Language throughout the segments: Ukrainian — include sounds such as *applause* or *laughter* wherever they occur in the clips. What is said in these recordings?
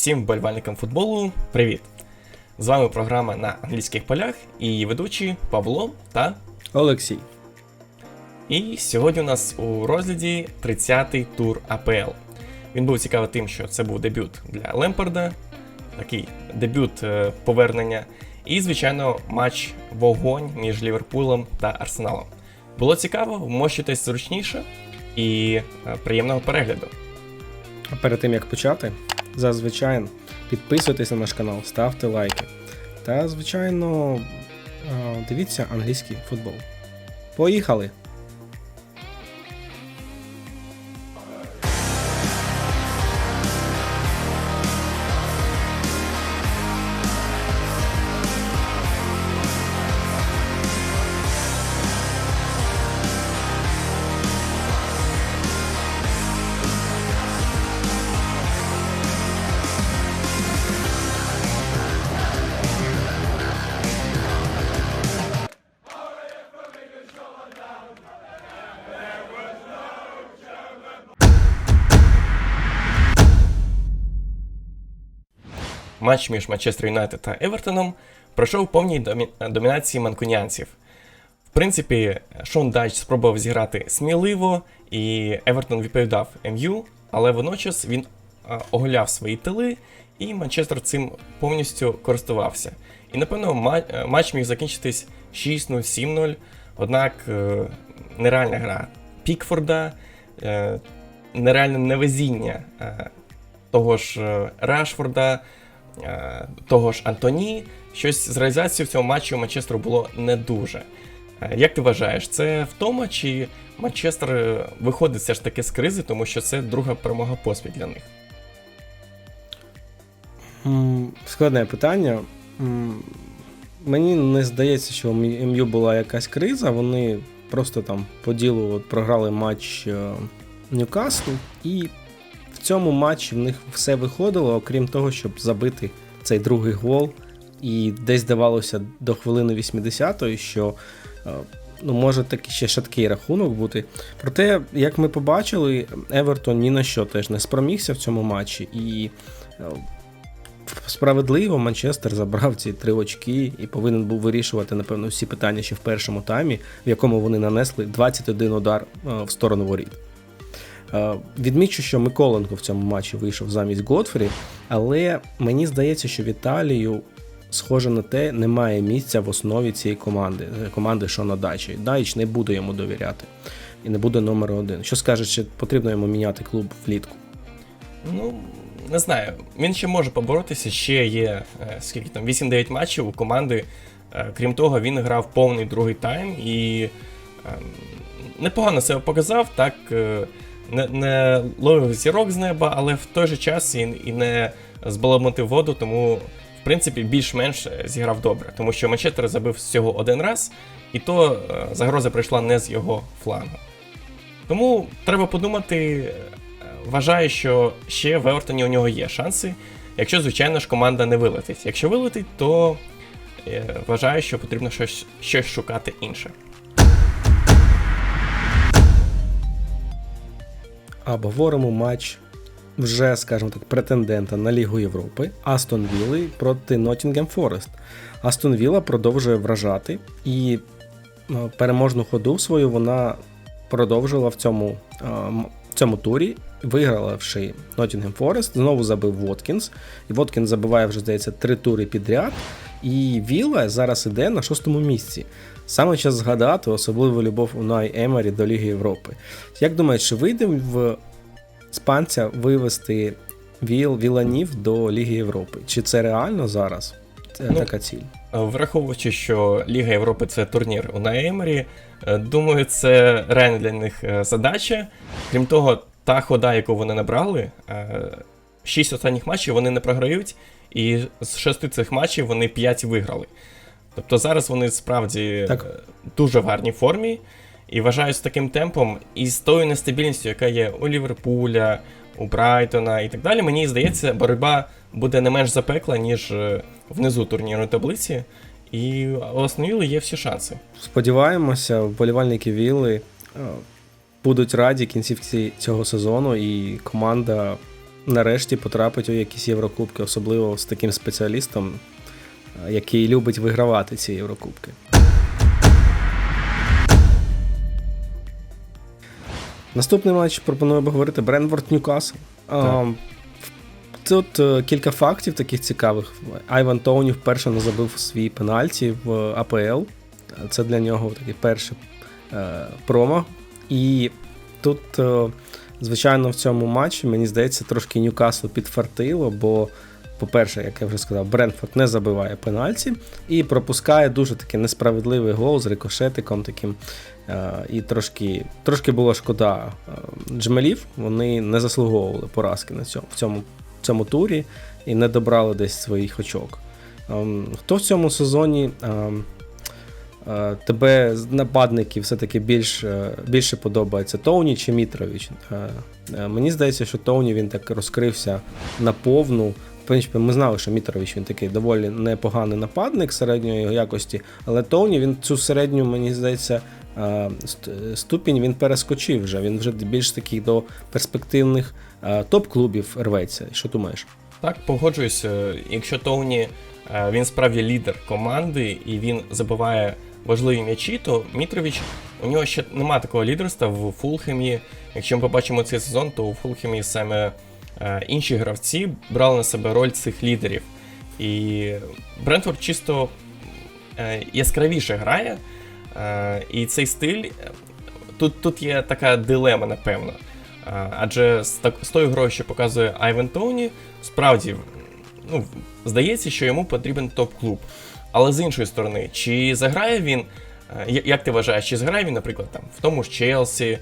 Всім вболівальникам футболу привіт! З вами програма на англійських полях і її ведучі Павло та. Олексій. І сьогодні у нас у розгляді 30-й тур АПЛ. Він був цікавий тим, що це був дебют для Лемпарда, такий дебют е, повернення. І, звичайно, матч вогонь між Ліверпулем та Арсеналом. Було цікаво, вмощуйтесь зручніше і е, приємного перегляду. А перед тим як почати, зазвичай підписуйтесь на наш канал, ставте лайки. Та, звичайно, дивіться англійський футбол. Поїхали! Матч між Манчестер Юнайтед та Евертоном пройшов в повній домі- домінації манкуніанців. В принципі, Шон Дач спробував зіграти сміливо, і Евертон відповідав МЮ, але водночас він оголяв свої тили, і Манчестер цим повністю користувався. І напевно матч міг закінчитись 6-0, 7-0. Однак е, нереальна гра Пікфорда, е, нереальне невезіння е, того ж Рашфорда, того ж Антоні. Щось з реалізацією в цьому матчі у Манчестеру було не дуже. Е, Як ти вважаєш, це втома, чи Манчестер е, виходить все ж таки з кризи, тому що це друга перемога поспіль для них? Складне питання. Мені не здається, що у МЮ була якась криза. Вони просто там по ділу програли матч е, Ньюкаслу, і цьому матчі в них все виходило, окрім того, щоб забити цей другий гол. І десь здавалося до хвилини 80-ї, що е, ну, може такий ще шаткий рахунок бути. Проте, як ми побачили, Евертон ні на що теж не спромігся в цьому матчі. І е, справедливо Манчестер забрав ці три очки і повинен був вирішувати, напевно, всі питання ще в першому таймі, в якому вони нанесли 21 удар е, в сторону воріт. Е, Відмічу, що Миколенко в цьому матчі вийшов замість Готфрі, але мені здається, що Віталію, схоже на те, немає місця в основі цієї команди, е, команди Шона Дачі. Дайч не буде йому довіряти і не буде номер один. Що скажеш, чи потрібно йому міняти клуб влітку? Ну, не знаю. Він ще може поборотися, ще є е, скільки там 8-9 матчів у команди. Крім того, він грав повний другий тайм і е, непогано себе показав, так не, не ловив зірок з неба, але в той же час і, і не збаламутив воду, тому в принципі більш-менш е, зіграв добре, тому що Манчестер забив всього один раз, і то е, загроза прийшла не з його флангу. Тому треба подумати. е, Вважаю, що ще в Евертоні у нього є шанси, якщо, звичайно ж, команда не вилетить. Якщо вилетить, то вважаю, що потрібно щось, щось шукати інше. А говоримо матч вже, скажімо так, претендента на Лігу Європи Астон Вілли проти Ноттінгем Форест. Астон Вілла продовжує вражати і е, переможну ходу свою вона продовжила в цьому, е, в цьому турі, вигравши Ноттінгем Форест, знову забив Воткінс. І Воткінс забиває вже, здається, три тури підряд. І Вілла зараз іде на шостому місці. Саме час згадати особливу любов Унай Емері до Ліги Європи. Як думаєш, чи вийде в іспанця вивести Віл Віланів до Ліги Європи? Чи це реально зараз? Це Ну, така ціль. Е, Враховуючи, що Ліга Європи це турнір у Наемері, е, думаю, це реально для них е, задача. Крім того, та хода, яку вони набрали, шість останніх матчів вони не програють, і з шести цих матчів вони п'ять виграли. Тобто зараз вони справді Так. дуже в гарній формі. І вважаю, з таким темпом і з тою нестабільністю, яка є у Ліверпуля, у Брайтона і так далі, мені здається, боротьба буде не менш запекла, ніж е, внизу турнірної таблиці. І Вілли є всі шанси. Сподіваємося, вболівальники Вілли е, будуть раді кінцівці цього сезону, і команда нарешті потрапить у якісь Єврокубки, особливо з таким спеціалістом, е, який любить вигравати ці Єврокубки. Наступний матч пропоную обговорити Бренворд Ньюкасл. Тут е, кілька фактів таких цікавих. Айван Тоуні вперше не забив свій пенальті в АПЛ. Це для нього такий перший е, промо. І тут, е, звичайно, в цьому матчі, мені здається, трошки Ньюкаслу підфартило, бо, по-перше, як я вже сказав, Бренфорд не забиває пенальті і пропускає дуже такий несправедливий гол з рикошетиком таким. Е, і трошки, трошки було шкода е, джмелів, вони не заслуговували поразки на цьому, в цьому, цьому турі і не добрали десь своїх очок. Ем, Хто в цьому сезоні ем, е, тебе з нападників все-таки більш, більше подобається Тоуні чи Мітрович? Мені здається, що Тоуні він так розкрився наповну. Принципі, ми знали, що Мітрович він такий доволі непоганий нападник середньої якості, але Тоуні він цю середню, мені здається, е, ступінь він перескочив вже. Він вже більш такий до перспективних е, топ-клубів рветься. Що думаєш? Так, погоджуюся. Якщо Тоуні е, він справді лідер команди і він забиває важливі м'ячі, то Мітрович у нього ще нема такого лідерства в Фулхемі. Якщо ми побачимо цей сезон, то у Фулхемі саме е, інші гравці брали на себе роль цих лідерів. І Брентфорд чисто е, яскравіше грає. Е, і цей стиль е, тут, тут є така дилема, напевно. Адже з, так, з тою грою, що показує Айвен Тоуні, справді ну, здається, що йому потрібен топ-клуб. Але з іншої сторони, чи заграє він, е, як ти вважаєш, чи зграє він, наприклад, там, в тому ж Челсі,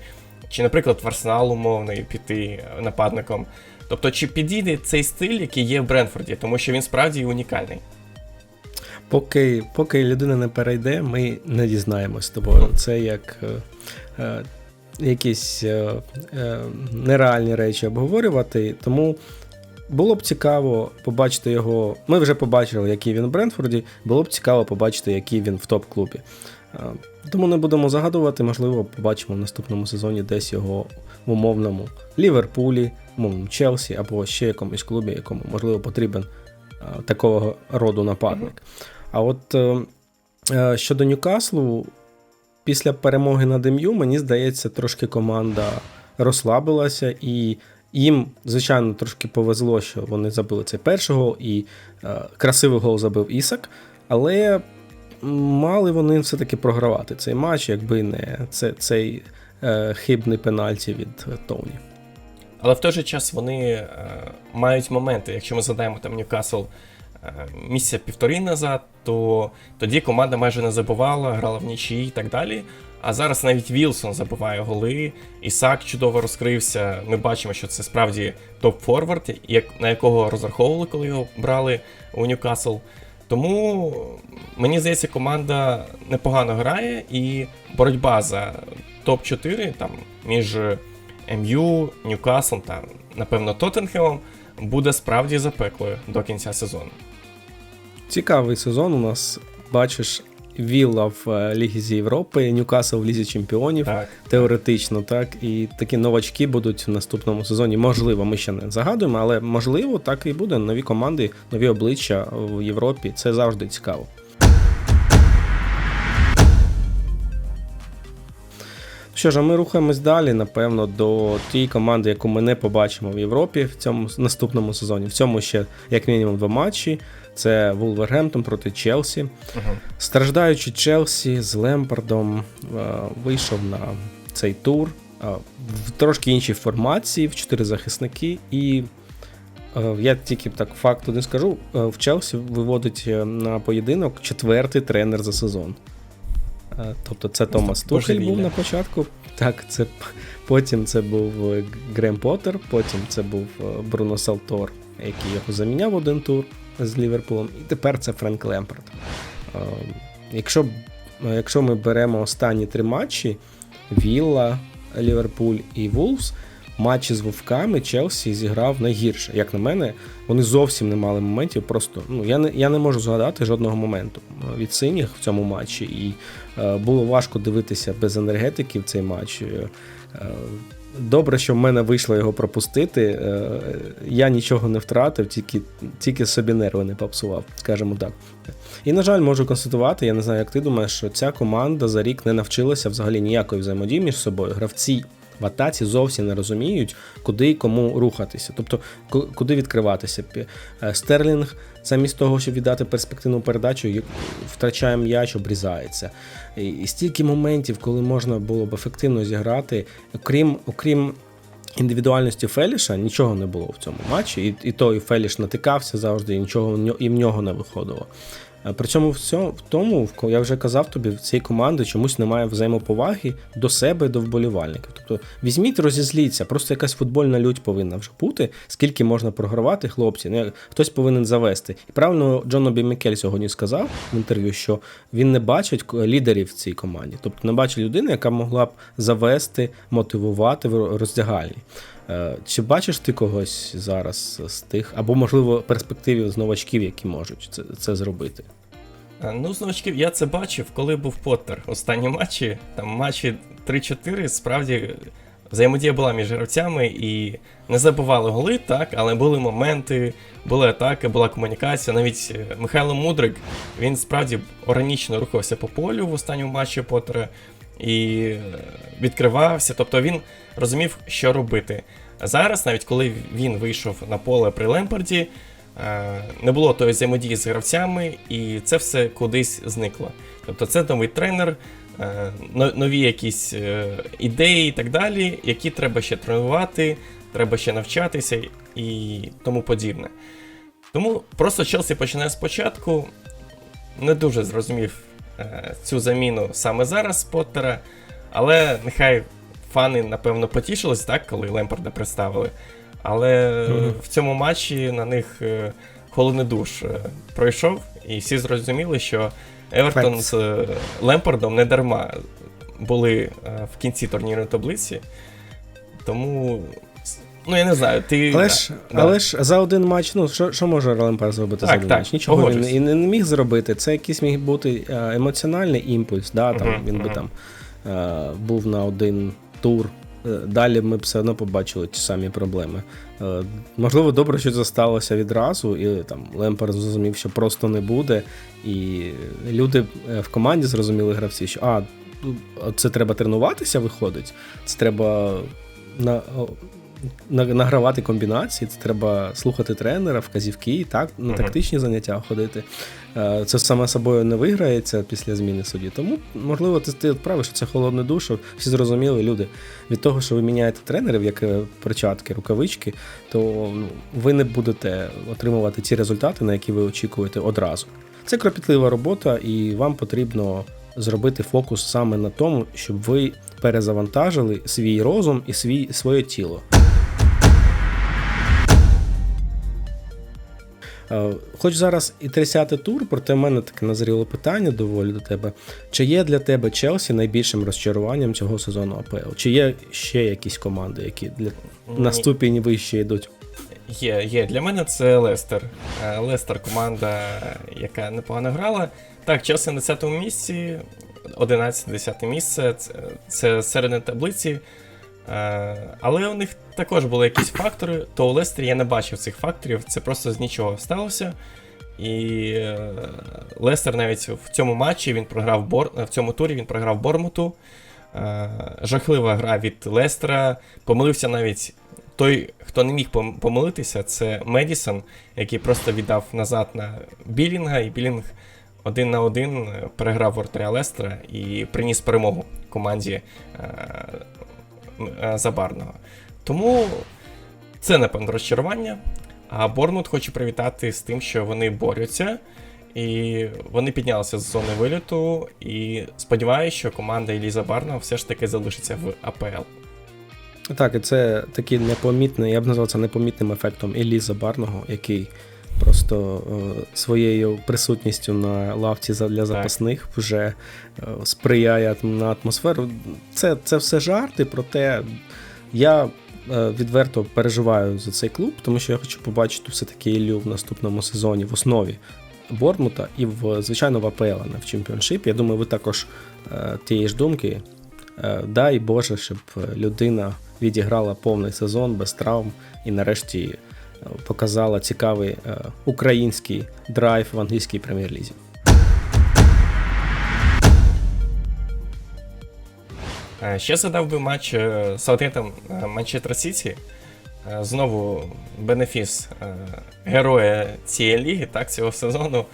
чи, наприклад, в Арсенал умовний піти е, нападником? Тобто, чи підійде цей стиль, який є в Бренфорді, тому що він справді унікальний. Поки, поки людина не перейде, ми не дізнаємось з тобою. Це як е, е, якісь е, е, нереальні речі обговорювати. Тому було б цікаво побачити його. Ми вже побачили, який він в Брентфорді. Було б цікаво побачити, який він в топ-клубі. Е, Тому не будемо загадувати, можливо, побачимо в наступному сезоні десь його в умовному Ліверпулі, умовному Челсі або ще якомусь клубі, якому можливо потрібен е, такого роду нападник. А от е, е, щодо Ньюкаслу, після перемоги над МЮ, мені здається, трошки команда розслабилася, і їм, звичайно, трошки повезло, що вони забили цей перший гол, і е, красивий гол забив Ісак. Але мали вони все-таки програвати цей матч, якби не це, цей е, хибний пенальті від Тоні. Але в той же час вони е, мають моменти. Якщо ми згадаємо там Ньюкасл е, місяця півтори назад, то тоді команда майже не забувала, грала в нічі і так далі. А зараз навіть Вілсон забиває голи, Ісак чудово розкрився. Ми бачимо, що це справді топ-форвард, як, на якого розраховували, коли його брали у Ньюкасл. Тому мені здається, команда непогано грає, і боротьба за топ-4 там між МЮ, Ньюкасл та, напевно, Тоттенхемом буде справді запеклою до кінця сезону. Цікавий сезон у нас, бачиш, Вілла в е, Лізі Європи, Ньюкасл в Лізі Чемпіонів. Так. Теоретично, так. І такі новачки будуть в наступному сезоні. Можливо, ми ще не загадуємо, але можливо, так і буде. Нові команди, нові обличчя в Європі. Це завжди цікаво. Що ж, а ми рухаємось далі, напевно, до тієї команди, яку ми не побачимо в Європі в цьому наступному сезоні. В цьому ще як мінімум два матчі. Це Вулвергемптон проти Челсі. Угу. Страждаючи Челсі з Лемпардом е, вийшов на цей тур е, в трошки іншій формації, в чотири захисники. І е, я тільки так факт один скажу: в Челсі виводить на поєдинок четвертий тренер за сезон. Е, Тобто це Томас Тухель був на початку. Так, це потім це був е, Грем Поттер, потім це був е, Бруно Салтор, який його заміняв один тур з Ліверпулем, і тепер це Френк Лемпард. Якщо, якщо ми беремо останні три матчі: Вілла, Ліверпуль і Вулфс, матчі з Вовками Челсі зіграв найгірше. Як на мене, вони зовсім не мали моментів. Просто ну я не я не можу згадати жодного моменту е, від синіх в цьому матчі. І е, було важко дивитися без енергетики в цей матч. Е, Добре, що в мене вийшло його пропустити. Е, Я нічого не втратив, тільки, тільки собі нерви не попсував, скажімо так. І, на жаль, можу констатувати, я не знаю, як ти думаєш, що ця команда за рік не навчилася взагалі ніякої взаємодії між собою. Гравці в атаці зовсім не розуміють, куди і кому рухатися, тобто куди відкриватися. Е, Стерлінг, замість того, щоб віддати перспективну передачу, втрачає м'яч, обрізається. І, стільки моментів, коли можна було б ефективно зіграти, окрім, окрім індивідуальності Феліша, нічого не було в цьому матчі. І, і той Феліш натикався завжди, і нічого і в нього не виходило. Е, При цьому в цьому- в тому, я вже казав тобі, в цій команди чомусь немає взаємоповаги до себе до вболівальників. Тобто візьміть, розізліться, просто якась футбольна лють повинна вже бути, скільки можна програвати, хлопці. Ну, хтось повинен завести. І правильно Джон Обі Мікель сьогодні сказав в інтерв'ю, що він не бачить лідерів в цій команді. Тобто не бачить людини, яка могла б завести, мотивувати в роздягальні. Е, Чи бачиш ти когось зараз з тих, або, можливо, перспективі з новачків, які можуть це, це зробити? Е, Ну, з новачків я це бачив, коли був Поттер. Останні матчі, там матчі 3-4, справді взаємодія була між гравцями і не забували голи, так, але були моменти, були атаки, була комунікація. Навіть е, Михайло Мудрик, він справді органічно рухався по полю в останньому матчі Поттера і е, відкривався, тобто він розумів, що робити. Зараз, навіть коли він вийшов на поле при Лемпарді, е, не було тої взаємодії з гравцями, і це все кудись зникло. Тобто це новий тренер, е, нові якісь ідеї і так далі, які треба ще тренувати, треба ще навчатися і тому подібне. Тому просто Челсі починає спочатку. Не дуже зрозумів цю заміну саме зараз Поттера, але нехай фани, напевно, потішились, так, коли Лемпарда представили. Але Мгм. в цьому матчі на них е, холодний душ е, пройшов, і всі зрозуміли, що Евертон Facts. з е, Лемпардом не дарма були е, в кінці турнірної таблиці. Тому. Ну, я не знаю, ти. Але ж, да. але ж за один матч, ну що, що може Лемпар зробити за один так, матч? Нічого він і не, міг зробити. Це якийсь міг бути е, емоціональний імпульс. Да, там, Мгм, він би там е, був на один тур. Е, Далі ми б все одно побачили ті самі проблеми. Е, Можливо, добре, що це сталося відразу, і там Лемпер зрозумів, що просто не буде. І люди в команді зрозуміли гравці, що а, це треба тренуватися, виходить. Це треба на- награвати комбінації, це треба слухати тренера, вказівки, так, на тактичні заняття ходити. Е, Це саме собою не виграється після зміни судді. Тому, можливо, ти, ти правиш, що це холодне душ, всі зрозуміли люди. Від того, що ви міняєте тренерів, як е, перчатки, рукавички, то ну, ви не будете отримувати ті результати, на які ви очікуєте одразу. Це кропітлива робота, і вам потрібно зробити фокус саме на тому, щоб ви перезавантажили свій розум і свій, своє тіло. Хоч зараз і 30-й тур, проте в мене таке назріло питання доволі до тебе. Чи є для тебе Челсі найбільшим розчаруванням цього сезону АПЛ? Чи є ще якісь команди, які для... на ступінь вище йдуть? Є, є. Для мене це Лестер. Е, Лестер команда, яка непогано грала. Так, Челсі на 10-му місці, 11-10 місце, це, це середина таблиці. Е, Але у них також були якісь фактори, то у Лестері я не бачив цих факторів, це просто з нічого сталося. І е, Лестер навіть в цьому матчі він програв Бор... в цьому турі він програв Бормуту. Е, Жахлива гра від Лестера. Помилився навіть той, хто не міг помилитися, це Медісон, який просто віддав назад на Білінга, і Білінг один на один е, переграв воротаря Лестера і приніс перемогу команді е, е, Забарного. Тому це, напевно, розчарування. А Борнмут хочу привітати з тим, що вони борються. І вони піднялися з зони виліту. І сподіваюся, що команда Еліза Барного все ж таки залишиться в АПЛ. Так, і це такий непомітний, я б назвав це непомітним ефектом Еліза Барного, який просто е, своєю присутністю на лавці для запасних вже е, сприяє на атмосферу. Це, це все жарти, проте я е, відверто переживаю за цей клуб, тому що я хочу побачити все-таки Іллю в наступному сезоні в основі Бортмута і в звичайно в АПЛ, не в чемпіоншипі. Я думаю, ви також е, тієї ж думки. Е, Дай Боже, щоб людина відіграла повний сезон без травм і нарешті показала цікавий е, український драйв в англійській прем'єр-лізі. Е, Ще задав би матч е, Саутгемптон е, Манчестер Сіті. Знову бенефіс героя цієї ліги, так, цього сезону.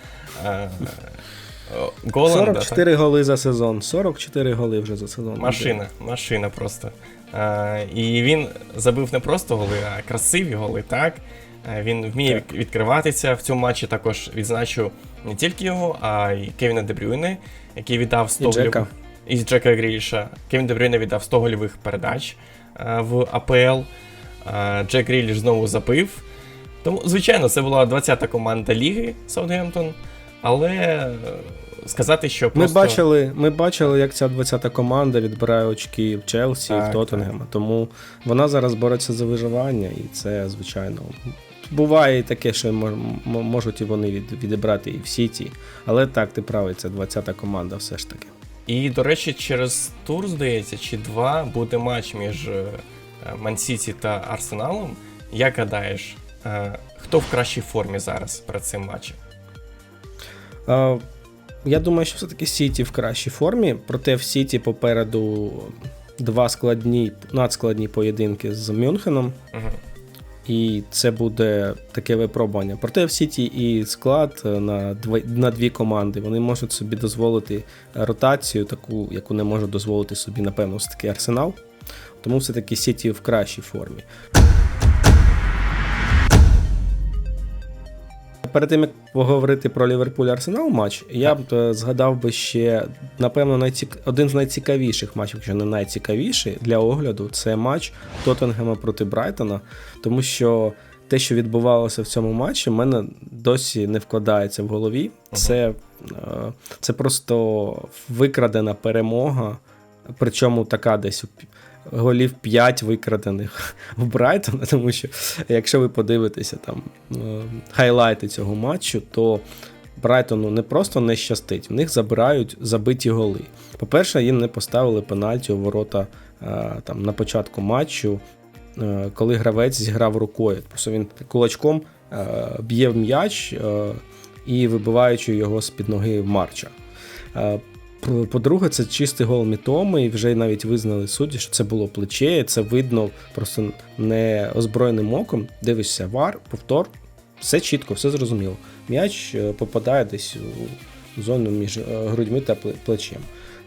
Голланда, так. 44 голи за сезон. 44 голи вже за сезон. Машина, машина просто. Е, і він забив не просто голи, а красиві голи, так? Е, він вміє Так. відкриватися. В цьому матчі також відзначу не тільки його, а й Кевіна Дебрюйне, який віддав 100 І Джека. голів- і Джека Гріліша. Кевін Дебрюйне віддав 100 гольових передач е, в АПЛ. Джек Гріліш знову забив. Тому, звичайно, це була 20-та команда ліги Саутгемптон, але сказати, що Ми бачили, ми бачили, як ця 20-та команда відбирає очки в Челсі, Так, в Тоттенгема. Тому вона зараз бореться за виживання, і це, звичайно. Буває і таке, що можуть і вони відібрати і в Сіті. Але так, ти правий, це 20-та команда все ж таки. І, до речі, через тур, здається, чи два буде матч між Мансіті та Арсеналом. Як гадаєш, е, хто в кращій формі зараз перед цим матчем? Я думаю, що все-таки Сіті в кращій формі, проте в Сіті попереду два складні, надскладні поєдинки з Мюнхеном. Угу. І це буде таке випробування. Проте в Сіті і склад е, на дві, на дві команди. Вони можуть собі дозволити ротацію, таку, яку не може дозволити собі, напевно, все таки Арсенал. Тому все-таки Сіті в кращій формі. Перед тим як поговорити про Ліверпуль Арсенал матч, я б е, згадав би ще, напевно, найцік... один з найцікавіших матчів, якщо не найцікавіший для огляду, це матч Тоттенгема проти Брайтона, тому що те, що відбувалося в цьому матчі, в мене досі не вкладається в голові. Це, е, це просто викрадена перемога, причому така десь голів 5 викрадених *laughs* в Брайтона, *laughs* тому що якщо ви подивитеся там е, хайлайти цього матчу, то Брайтону не просто не щастить, в них забирають забиті голи. По-перше, їм не поставили пенальті у ворота е, там, на початку матчу, е, коли гравець зіграв рукою. Просто він кулачком б'є в м'яч і вибиваючи його з-під ноги в марча. По- По-друге, це чистий гол Мітоми, і вже навіть визнали судді, що це було плече, це видно просто не озброєним оком. Дивишся вар, повтор, все чітко, все зрозуміло. М'яч е, попадає десь у зону між е, грудьми та плечем.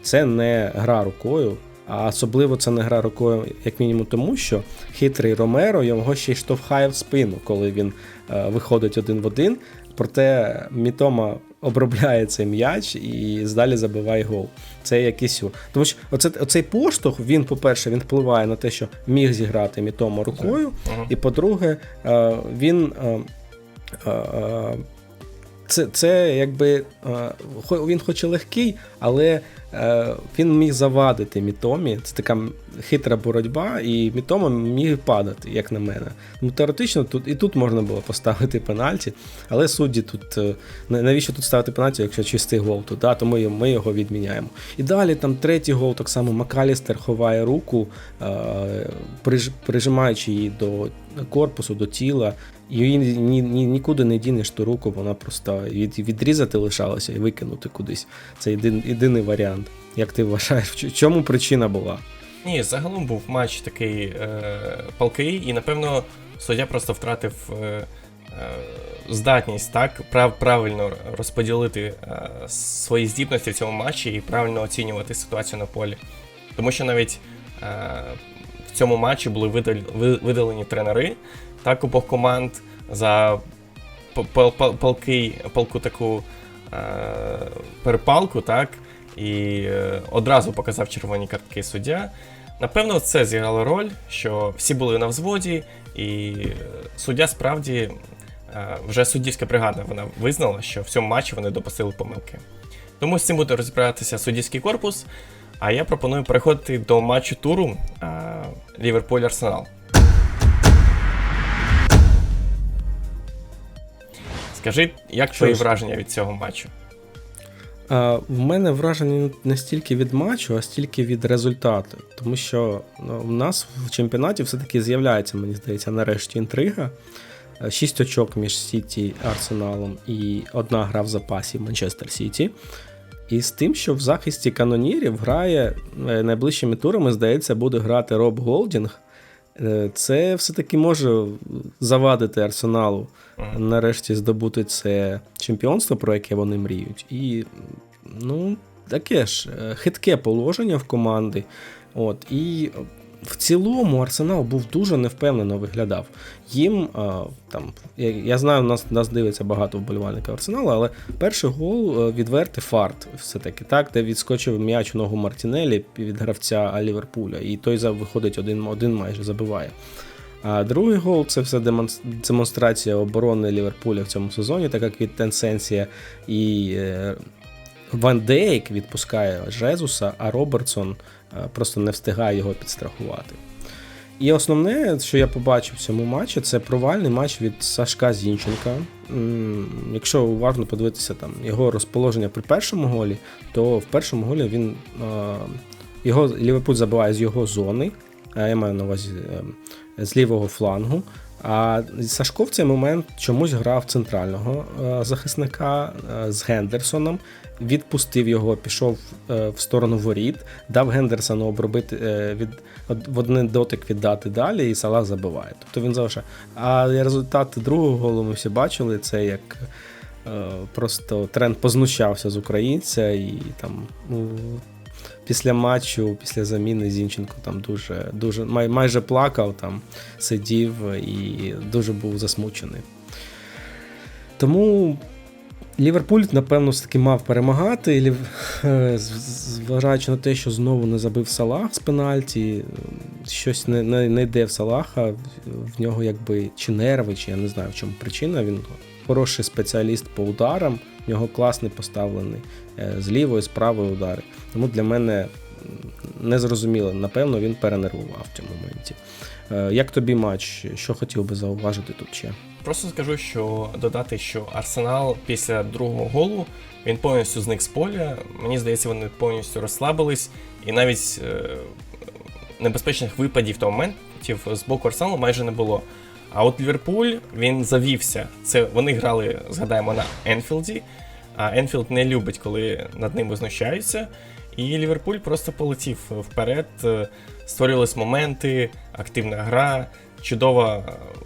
Це не гра рукою, а особливо це не гра рукою, як мінімум, тому що хитрий Ромеро його ще й штовхає в спину, коли він е, виходить один в один. Проте Мітома обробляє цей м'яч і здалі забиває гол. Це якийсь сюр. Тому що оце, оцей поштовх, він, по-перше, він впливає на те, що міг зіграти Мітома рукою. Угу. І по-друге, е, він. е, е, Це, це якби він хоч і легкий, але він міг завадити Мітомі. Це така хитра боротьба, і Мітома міг падати, як на мене. Ну, теоретично, тут і тут можна було поставити пенальті, але судді тут е, навіщо тут ставити пенальті, якщо чистий гол тут, да, то ми, ми його відміняємо. І далі там третій гол, так само Макалістер ховає руку, е, приж, прижимаючи її до корпусу, до тіла. І її ні, ні, нікуди не дінеш ту руку, вона просто від, відрізати лишалася і викинути кудись. Це єдин, єдиний варіант. Як ти вважаєш, в чому причина була? Ні, загалом був матч такий е, палкий, і напевно суддя просто втратив е, е, здатність так прав, правильно розподілити е, свої здібності в цьому матчі і правильно оцінювати ситуацію на полі. Тому що навіть е, в цьому матчі були видал- видалені тренери так обох команд за пал- пал- пал- палкий, палку таку е, перепалку, так, і е, одразу показав червоні картки суддя. Напевно, це зіграло роль, що всі були на взводі, і е, суддя справді, е, вже суддівська бригада вона визнала, що в цьому матчі вони допустили помилки. Тому з цим буде розбиратися суддівський корпус. А я пропоную переходити до матчу туру е, Ліверпуль-Арсенал. Скажи, як твої враження від цього матчу? А, в мене враження не стільки від матчу, а стільки від результату. Тому що ну, в нас в чемпіонаті все-таки з'являється, мені здається, нарешті інтрига. Е, Шість очок між Сіті Арсеналом і одна гра в запасі Манчестер Сіті. І з тим, що в захисті канонірів грає е, найближчими турами, здається, буде грати Роб Голдінг. Е, Це все-таки може завадити Арсеналу Мгм. нарешті здобути це чемпіонство, про яке вони мріють. І ну, таке ж е, хитке положення в команди. От, і в цілому Арсенал був дуже невпевнено виглядав. Їм а, там, я, знаю, нас, нас дивиться багато вболівальників Арсеналу, але перший гол е, відвертий фарт, все-таки так, де відскочив м'яч у ногу Мартінелі від гравця Ліверпуля, і той виходить один, один майже забиває. А другий гол це все демонстрація оборони Ліверпуля в цьому сезоні, так як від Тенсенсія і е, Ван Дейк відпускає Жезуса, а Робертсон е, просто не встигає його підстрахувати. І основне, що я побачив в цьому матчі, це провальний матч від Сашка Зінченка. Якщо уважно подивитися там його розположення при першому голі, то в першому голі він е, його Ліверпуль забиває з його зони. е, Я маю на увазі е, з лівого флангу. А Сашко в цей момент чомусь грав центрального е, захисника е, з Гендерсоном, відпустив його, пішов е, в сторону воріт, дав Гендерсону обробити е, від в один дотик віддати далі, і Салах забиває. Тобто він залишає. А результат другого голу ми всі бачили. Це як е, просто тренд познущався з українця, і там ну, після матчу, після заміни Зінченко там дуже, дуже май, майже плакав, там сидів і дуже був засмучений. Тому Ліверпуль, напевно, все-таки мав перемагати, Лів- е, зважаючи на те, що знову не забив Салах з пенальті, щось не, не, не йде в Салаха, в- нього якби чи нерви, чи я не знаю в чому причина. Він хороший спеціаліст по ударам, в нього класний поставлений е, з лівої, з правої удари. Тому для мене незрозуміло, напевно, він перенервував в цьому моменті. Е, Як тобі матч? Що хотів би зауважити тут ще? Просто скажу, що додати, що Арсенал після другого голу він повністю зник з поля. Мені здається, вони повністю розслабились, і навіть е, небезпечних випадів та моментів з боку Арсеналу майже не було. А от Ліверпуль він завівся. Це вони грали, згадаємо, на Енфілді. А Енфілд не любить, коли над ними знущаються. І Ліверпуль просто полетів вперед, е, створювались моменти, активна гра, чудова,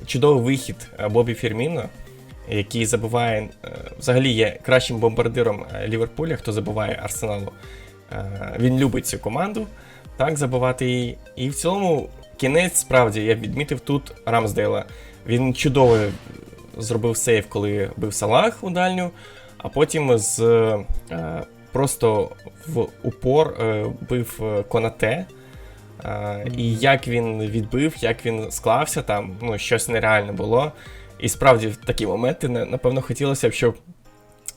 чудовий вихід е, Бобі Фірміно, який забиває, е, взагалі є кращим бомбардиром е, Ліверпуля, хто забиває Арсеналу. Він любить цю команду, так, забивати її. І в цілому кінець, справді, я відмітив тут Рамсдейла. Він чудово зробив сейв, коли бив Салах у дальню, а потім з просто в упор бив Конате. І як він відбив, як він склався, там ну, щось нереальне було. І справді в такі моменти, напевно, хотілося б, щоб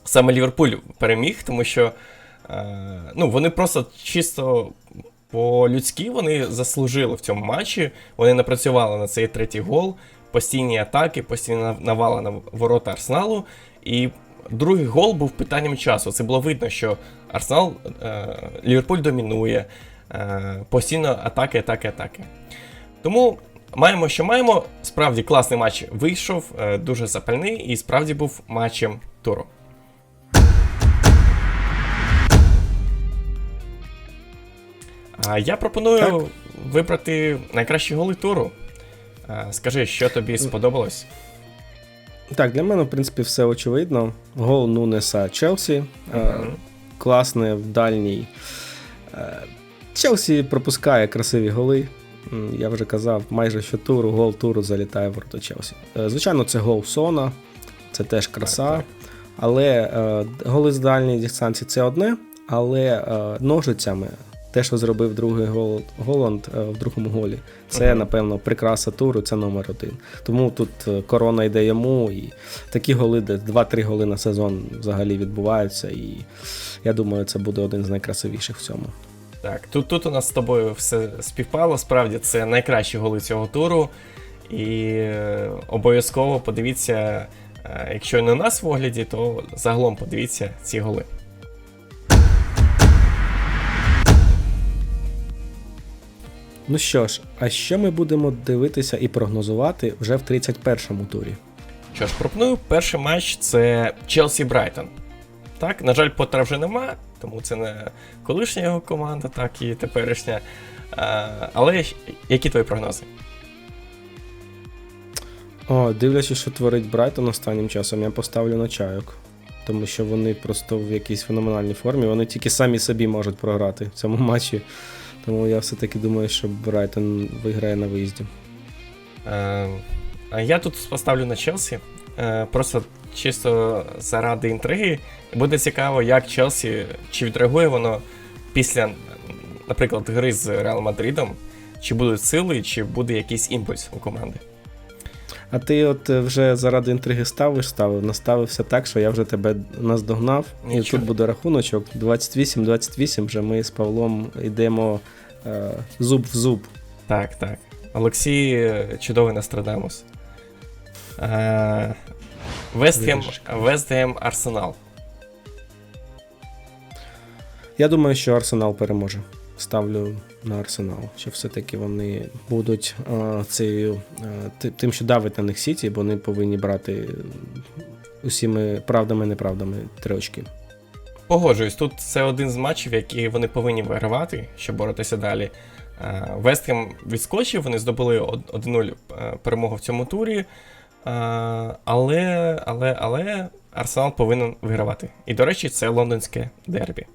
саме Ліверпуль переміг, тому що е, ну, вони просто чисто по-людськи вони заслужили в цьому матчі. Вони напрацювали на цей третій гол, постійні атаки, постійна навала на ворота Арсеналу. І другий гол був питанням часу. Це було видно, що Арсенал е, Ліверпуль домінує. Е, постійно атаки, атаки, атаки. Тому маємо, що маємо. Справді класний матч вийшов, е, дуже запальний і справді був матчем туру. Я пропоную Так. вибрати найкращі голи туру. Е, Скажи, що тобі сподобалось? Так, для мене, в принципі, все очевидно. Гол Нунеса Челсі. Е, Мгм. класне в дальній. Челсі пропускає красиві голи. Я вже казав, майже щотуру, гол туру залітає в ворота Челсі. Е, Звичайно, це гол Сона, це теж краса. Але е, голи з дальньої дистанції це одне, але е, ножицями. Те, що зробив другий гол Голланд в другому голі, це, напевно, прикраса туру, це номер один. Тому тут корона йде йому, і такі голи, де 2-3 голи на сезон взагалі відбуваються. І я думаю, це буде один з найкрасивіших в цьому. Так, тут тут у нас з тобою все співпало. Справді це найкращі голи цього туру. І е, обов'язково подивіться, е, якщо не у нас в огляді, то загалом подивіться ці голи. Ну що ж, а що ми будемо дивитися і прогнозувати вже в 31-му турі? Що ж, пропоную перший матч це Челсі Брайтон. Так, на жаль, потра вже нема, тому це не колишня його команда, так і теперішня. Але які твої прогнози? О, дивлячись, що творить Брайтон останнім часом, я поставлю на чайок. Тому що вони просто в якійсь феноменальній формі. Вони тільки самі собі можуть програти в цьому матчі. Тому я все-таки думаю, що Брайтон виграє на виїзді. Е, а я тут поставлю на Челсі. Е, просто чисто заради інтриги. Буде цікаво, як Челсі, чи відреагує воно після, наприклад, гри з Реал Мадридом, чи будуть сили, чи буде якийсь імпульс у команди. А ти от е, вже заради інтриги ставиш, ставив, наставився так, що я вже тебе наздогнав. І тут буде рахуночок 28-28. Вже ми з Павлом йдемо е, зуб в зуб. Так, так. Олексій е, чудовий Нострадамус. Е, Вестгем, Вестгем Арсенал. Я думаю, що Арсенал переможе. Ставлю на Арсенал, що все-таки вони будуть е, цією, е, ти- тим, що давить на них Сіті, бо вони повинні брати е, усіми правдами і неправдами три очки. Погоджуюсь, тут це один з матчів, які вони повинні вигравати, щоб боротися далі. Е, Вестхем відскочив, вони здобули 1-0 е, перемогу в цьому турі. Е, Але, але, але Арсенал повинен вигравати. І, до речі, це лондонське дербі.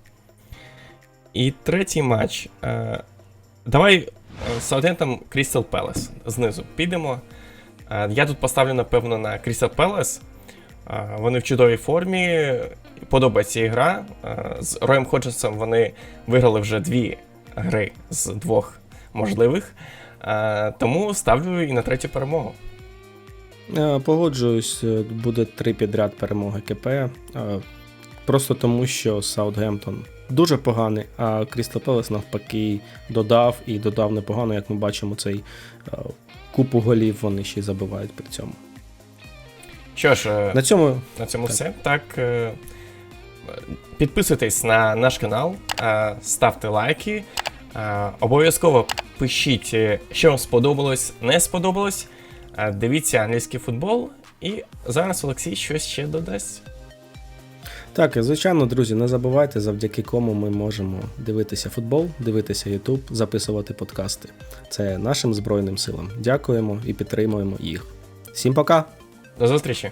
І третій матч. Е, Давай Саутгемптон Крістал Пелес. Знизу підемо. Е, Я тут поставлю, напевно, на Крістал Пелес. Е, Вони в чудовій формі. Подобається гра. Е, З Роєм Ходжесом вони виграли вже дві гри з двох можливих. Е, Тому ставлю і на третю перемогу. Е, Погоджуюсь, е, буде три підряд перемоги КП. е, Просто тому, що Саутгемптон дуже поганий, а Крістал Пелес навпаки додав і додав непогано, як ми бачимо, цей купу голів вони ще й забивають при цьому. Що ж, На цьому На цьому Так. все. Так. Підписуйтесь на наш канал, ставте лайки. Обов'язково пишіть, що вам сподобалось, не сподобалось. Е, Дивіться англійський футбол. І зараз Олексій щось ще додасть. Так, і звичайно, друзі, не забувайте, завдяки кому ми можемо дивитися футбол, дивитися Ютуб, записувати подкасти. Це нашим Збройним силам. Дякуємо і підтримуємо їх. Всім пока! До зустрічі!